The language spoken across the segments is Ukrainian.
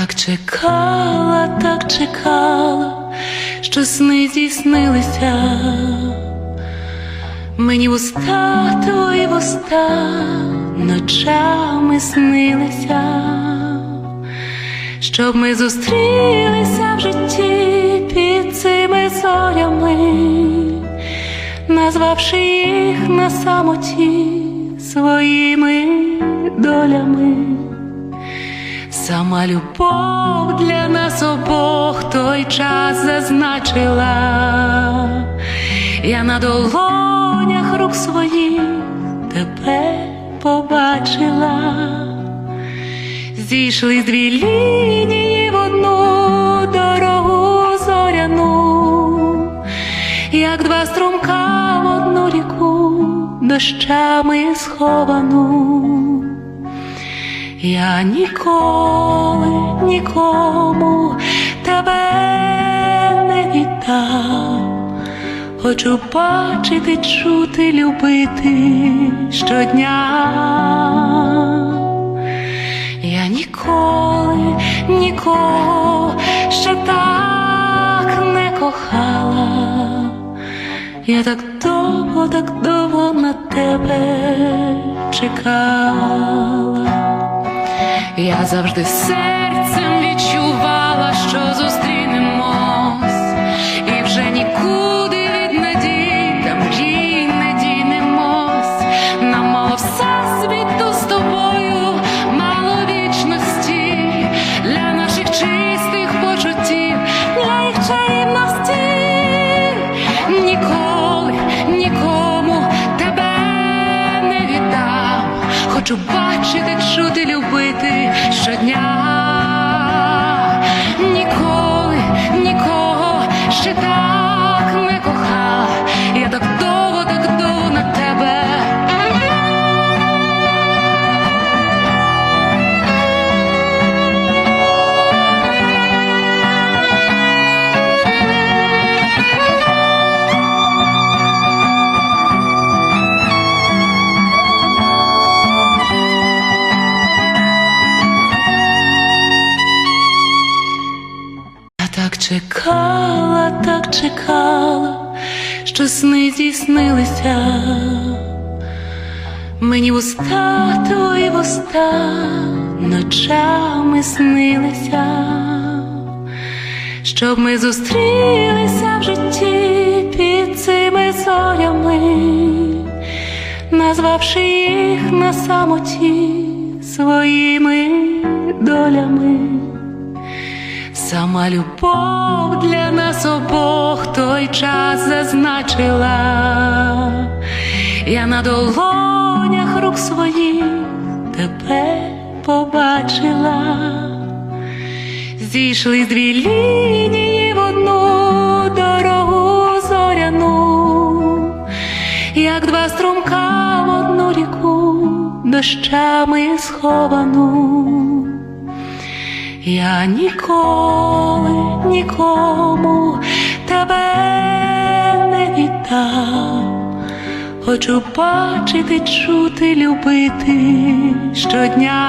так чекала, так чекала, що сни здійснилися. Мені вуста твої вуста ночами снилися, щоб ми зустрілися в житті під цими зорями, назвавши їх на самоті своїми долями. Сама любов для нас обох той час зазначила, я на долонях рук своїх тебе побачила, зійшли дві лінії в одну дорогу зоряну, як два струмка в одну ріку дощами сховану. Я ніколи нікому тебе не віддам, хочу бачити, чути, любити щодня. Я ніколи нікого ще так не кохала. Я так довго, так довго на тебе чекала. Я завжди серцем відчувала, що зустрінемось, і вже нікуди від надій та мрій не дінемось. Нам мало всесвіту з тобою, мало вічності для наших чистих почуттів, для їх чаївності. Ніколи нікому тебе не віддам. Хочу бачити, любити щодня. Чекала, так чекала, що сни здійснилися. Мені вуста твої вуста ночами снилися, щоб ми зустрілися в житті під цими зорями, назвавши їх на самоті своїми долями. Сама любов для нас обох той час зазначила, я на долонях рук своїх тебе побачила, зійшли дві лінії в одну дорогу зоряну, як два струмка в одну ріку дощами сховану. Я ніколи нікому тебе не віддам, хочу бачити, чути, любити щодня.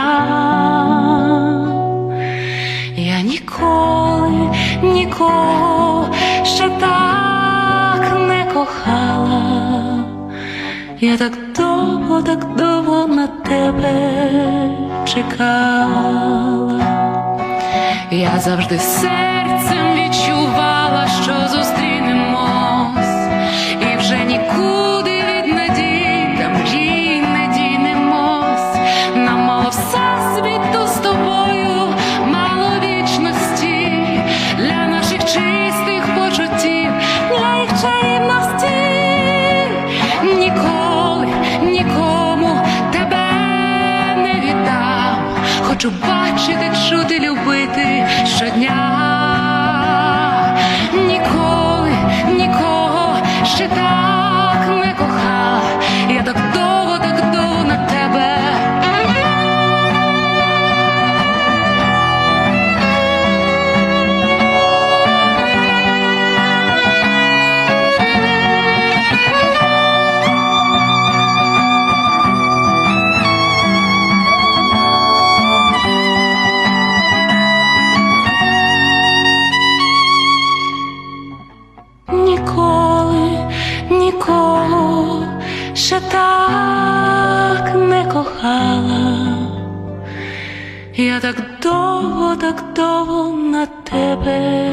Я ніколи нікого ще так не кохала. Я так довго, так довго на тебе чекала. Я завжди відчувала, щодня. Я так довго, так довго на тебе